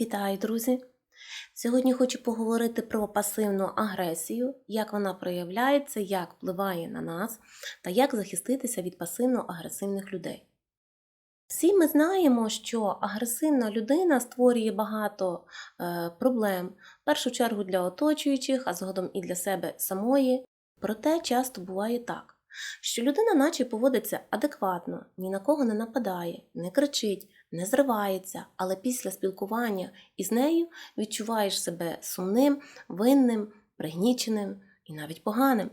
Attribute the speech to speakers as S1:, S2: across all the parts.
S1: Вітаю, друзі! Сьогодні хочу поговорити про пасивну агресію, як вона проявляється, як впливає на нас та як захиститися від пасивно-агресивних людей. Всі ми знаємо, що агресивна людина створює багато е, проблем, в першу чергу для оточуючих, а згодом і для себе самої. Проте часто буває так, що людина наче поводиться адекватно, ні на кого не нападає, не кричить, не зривається, але після спілкування із нею відчуваєш себе сумним, винним, пригніченим і навіть поганим.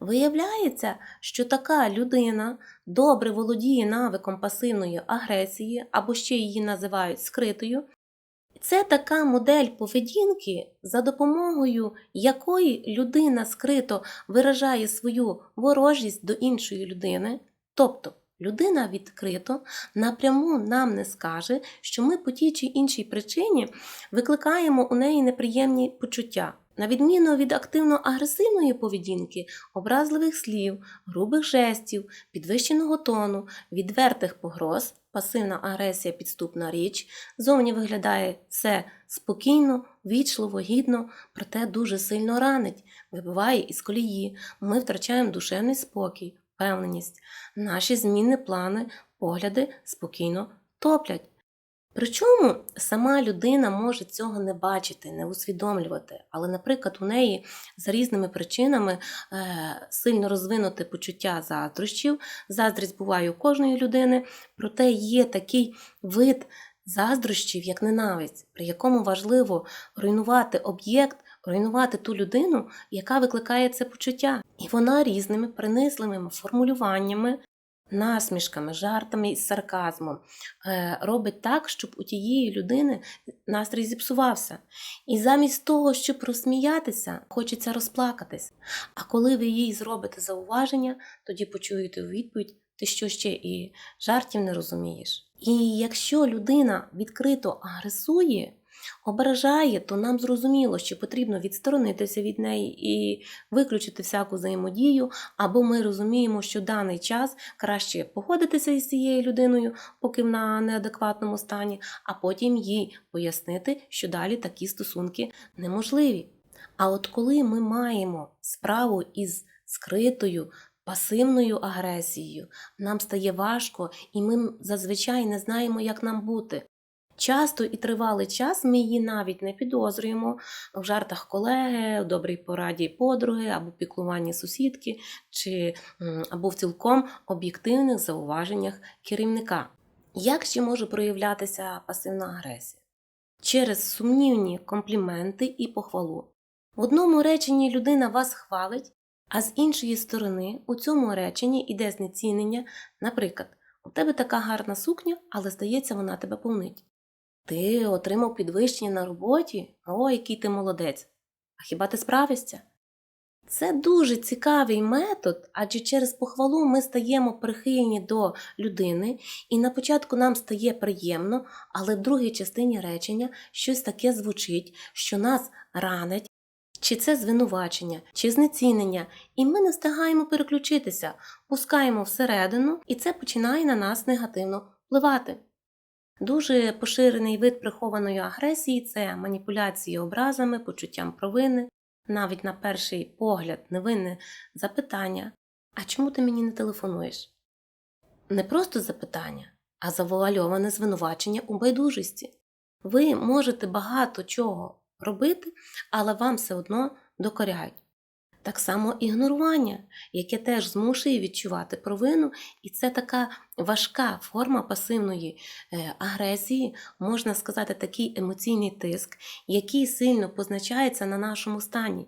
S1: Виявляється, що така людина добре володіє навиком пасивної агресії, або ще її називають скритою. Це така модель поведінки, за допомогою якої людина скрито виражає свою ворожість до іншої людини, тобто людина відкрито напряму нам не скаже, що ми по тій чи іншій причині викликаємо у неї неприємні почуття. На відміну від активно-агресивної поведінки, образливих слів, грубих жестів, підвищеного тону, відвертих погроз, пасивна агресія підступна річ, зовні виглядає все спокійно, вічливо, гідно, проте дуже сильно ранить, вибиває із колії. Ми втрачаємо душевний спокій, впевненість. Наші змінні плани, погляди спокійно топлять. Причому сама людина може цього не бачити, не усвідомлювати, але, наприклад, у неї за різними причинами е, сильно розвинуте почуття заздрощів. Заздрість буває у кожної людини, проте є такий вид заздрощів, як ненависть, при якому важливо руйнувати об'єкт, руйнувати ту людину, яка викликає це почуття. І вона різними принизливими формулюваннями насмішками, жартами і сарказмом е, робить так, щоб у тієї людини настрій зіпсувався. І замість того, щоб розсміятися, хочеться розплакатись. А коли ви їй зробите зауваження, тоді почуєте у відповідь, ти що ще і жартів не розумієш. І якщо людина відкрито агресує, ображає, то нам зрозуміло, що потрібно відсторонитися від неї і виключити всяку взаємодію, або ми розуміємо, що даний час краще погодитися із цією людиною, поки вона неадекватному стані, а потім їй пояснити, що далі такі стосунки неможливі. А от коли ми маємо справу із скритою, пасивною агресією, нам стає важко, і ми зазвичай не знаємо, як нам бути. Часто і тривалий час ми її навіть не підозрюємо в жартах колеги, в добрій пораді подруги або піклуванні сусідки, чи або в цілком об'єктивних зауваженнях керівника. Як ще може проявлятися пасивна агресія? Через сумнівні компліменти і похвалу. В одному реченні людина вас хвалить, а з іншої сторони у цьому реченні йде знецінення, наприклад, у тебе така гарна сукня, але здається, вона тебе повнить. Ти отримав підвищення на роботі? О, який ти молодець! А хіба ти справишся? Це дуже цікавий метод, адже через похвалу ми стаємо прихильні до людини, і на початку нам стає приємно, але в другій частині речення щось таке звучить, що нас ранить, чи це звинувачення, чи знецінення, і ми не встигаємо переключитися, пускаємо всередину, і це починає на нас негативно впливати. Дуже поширений вид прихованої агресії це маніпуляції образами, почуттям провини, навіть на перший погляд невинне запитання: А чому ти мені не телефонуєш? Не просто запитання, а завуальоване звинувачення у байдужості. Ви можете багато чого робити, але вам все одно докоряють. Так само ігнорування, яке теж змушує відчувати провину, і це така важка форма пасивної е, агресії, можна сказати, такий емоційний тиск, який сильно позначається на нашому стані.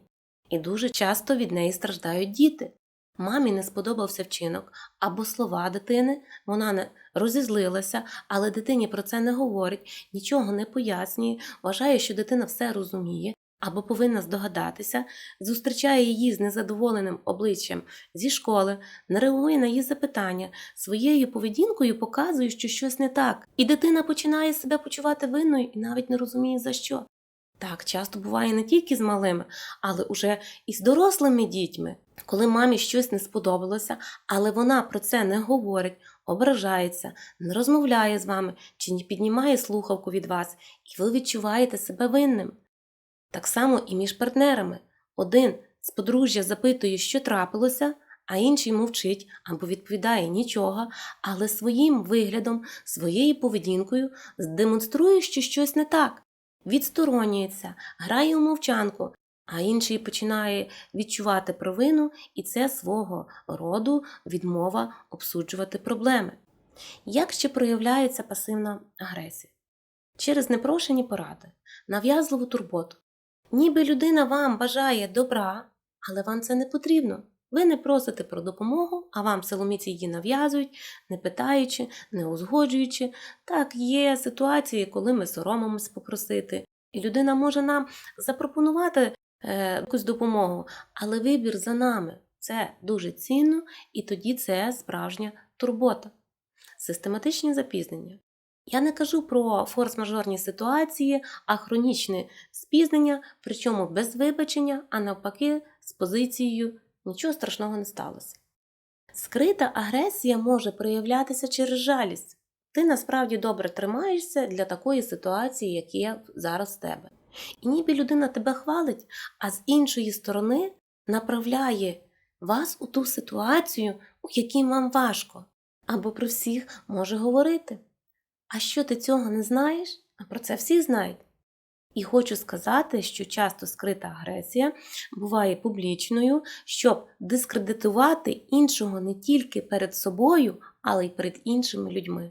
S1: І дуже часто від неї страждають діти. Мамі не сподобався вчинок або слова дитини, вона не розізлилася, але дитині про це не говорить, нічого не пояснює, вважає, що дитина все розуміє, або повинна здогадатися, зустрічає її з незадоволеним обличчям зі школи, не реагує на її запитання, своєю поведінкою показує, що щось не так, і дитина починає себе почувати винною і навіть не розуміє за що. Так часто буває не тільки з малими, але уже і з дорослими дітьми. Коли мамі щось не сподобалося, але вона про це не говорить, ображається, не розмовляє з вами чи не піднімає слухавку від вас, і ви відчуваєте себе винним. Так само і між партнерами. Один з подружжя запитує, що трапилося, а інший мовчить або відповідає нічого, але своїм виглядом, своєю поведінкою демонструє, що щось не так, відсторонюється, грає у мовчанку, а інший починає відчувати провину, і це свого роду відмова обсуджувати проблеми. Як ще проявляється пасивна агресія? Через непрошені поради, нав'язливу турботу. Ніби людина вам бажає добра, але вам це не потрібно. Ви не просите про допомогу, а вам силоміці її нав'язують, не питаючи, не узгоджуючи. Так, є ситуації, коли ми соромимось попросити, і людина може нам запропонувати е, якусь допомогу, але вибір за нами. Це дуже цінно, і тоді це справжня турбота. Систематичні запізнення. Я не кажу про форс-мажорні ситуації, а хронічне спізнення, причому без вибачення, а навпаки, з позицією нічого страшного не сталося. Скрита агресія може проявлятися через жалість. Ти насправді добре тримаєшся для такої ситуації, як є зараз в тебе. І ніби людина тебе хвалить, а з іншої сторони направляє вас у ту ситуацію, у якій вам важко, або про всіх може говорити. А що ти цього не знаєш? А про це всі знають. І хочу сказати, що часто скрита агресія буває публічною, щоб дискредитувати іншого не тільки перед собою, але й перед іншими людьми.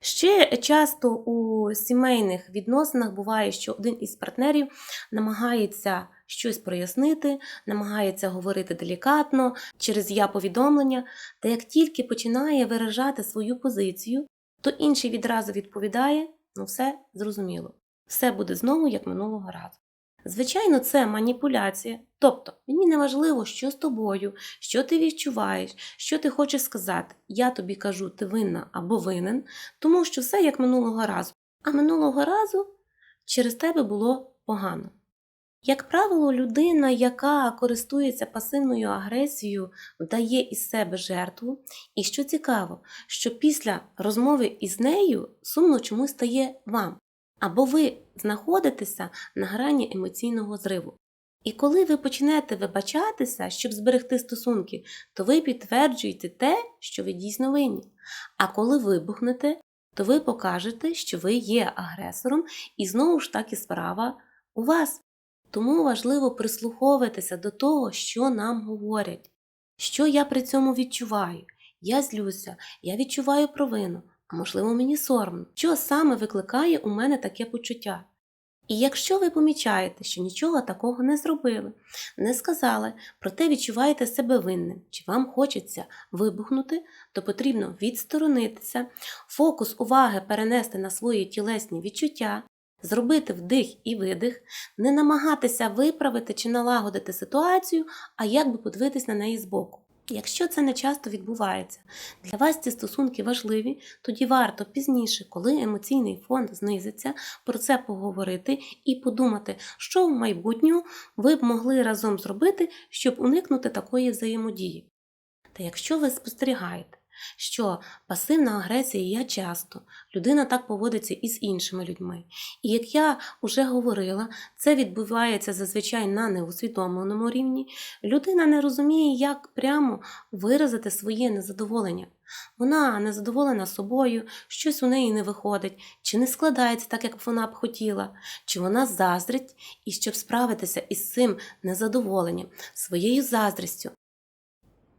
S1: Ще часто у сімейних відносинах буває, що один із партнерів намагається щось прояснити, намагається говорити делікатно через я повідомлення, та як тільки починає виражати свою позицію, то інший відразу відповідає: ну все зрозуміло, все буде знову як минулого разу. Звичайно, це маніпуляція. Тобто, мені не важливо, що з тобою, що ти відчуваєш, що ти хочеш сказати. Я тобі кажу, ти винна або винен, тому що все як минулого разу. А минулого разу через тебе було погано. Як правило, людина, яка користується пасивною агресією, дає із себе жертву. І що цікаво, що після розмови із нею сумно чомусь стає вам, або ви знаходитеся на грані емоційного зриву. І коли ви почнете вибачатися, щоб зберегти стосунки, то ви підтверджуєте те, що ви дійсно винні. А коли вибухнете, то ви покажете, що ви є агресором, і знову ж таки справа у вас. Тому важливо прислуховуватися до того, що нам говорять, що я при цьому відчуваю. Я злюся, я відчуваю провину, можливо мені соромно, що саме викликає у мене таке почуття. І якщо ви помічаєте, що нічого такого не зробили, не сказали, проте відчуваєте себе винним, чи вам хочеться вибухнути, то потрібно відсторонитися, фокус уваги перенести на свої тілесні відчуття, зробити вдих і видих, не намагатися виправити чи налагодити ситуацію, а якби подивитись на неї збоку. Якщо це не часто відбувається, для вас ці стосунки важливі, тоді варто пізніше, коли емоційний фон знизиться, про це поговорити і подумати, що в майбутньому ви б могли разом зробити, щоб уникнути такої взаємодії. Та якщо ви спостерігаєте, що пасивна агресія є часто, людина так поводиться і з іншими людьми. І як я вже говорила, це відбувається зазвичай на неусвідомленому рівні. Людина не розуміє, як прямо виразити своє незадоволення. Вона незадоволена собою, щось у неї не виходить, чи не складається так, як вона б хотіла, чи вона заздрить, і щоб справитися із цим незадоволенням, своєю заздрістю,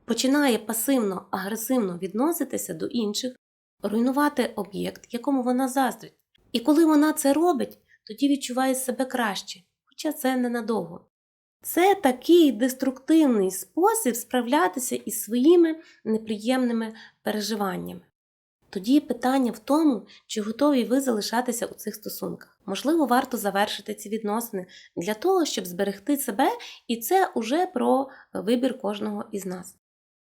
S1: починає пасивно агресивно відноситися до інших, руйнувати об'єкт, якому вона заздрить. І коли вона це робить, тоді відчуває себе краще, хоча це ненадовго. Це такий деструктивний спосіб справлятися із своїми неприємними переживаннями. Тоді питання в тому, чи готові ви залишатися у цих стосунках. Можливо, варто завершити ці відносини для того, щоб зберегти себе, і це уже про вибір кожного із нас.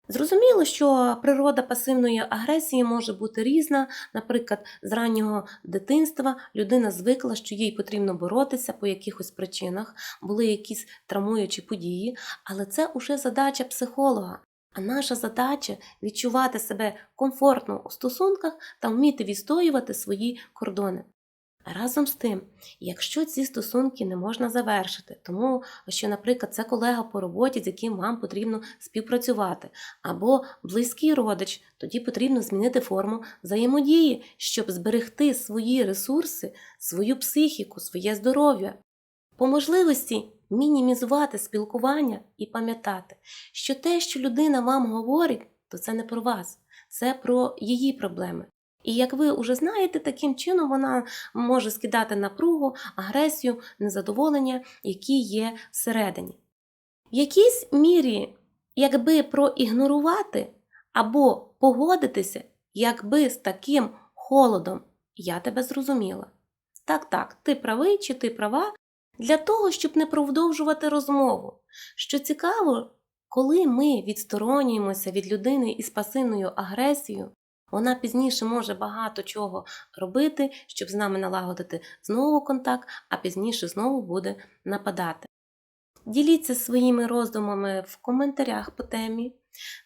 S1: Зрозуміло, що природа пасивної агресії може бути різна. Наприклад, з раннього дитинства людина звикла, що їй потрібно боротися по якихось причинах, були якісь травмуючі події, але це уже задача психолога. А наша задача відчувати себе комфортно у стосунках та вміти відстоювати свої кордони. Разом з тим, якщо ці стосунки не можна завершити, тому що, наприклад, це колега по роботі, з яким вам потрібно співпрацювати, або близький родич, тоді потрібно змінити форму взаємодії, щоб зберегти свої ресурси, свою психіку, своє здоров'я. По можливості мінімізувати спілкування і пам'ятати, що те, що людина вам говорить, то це не про вас, це про її проблеми. І як ви вже знаєте, таким чином вона може скидати напругу, агресію, незадоволення, які є всередині. В якійсь мірі, якби проігнорувати або погодитися, якби з таким холодом я тебе зрозуміла. Так, так, ти правий чи ти права, для того, щоб не продовжувати розмову. Що цікаво, коли ми відсторонюємося від людини із пасивною агресією, вона пізніше може багато чого робити, щоб з нами налагодити знову контакт, а пізніше знову буде нападати. Діліться своїми роздумами в коментарях по темі,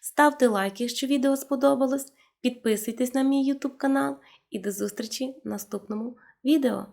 S1: ставте лайк, якщо відео сподобалось, підписуйтесь на мій YouTube канал і до зустрічі в наступному відео.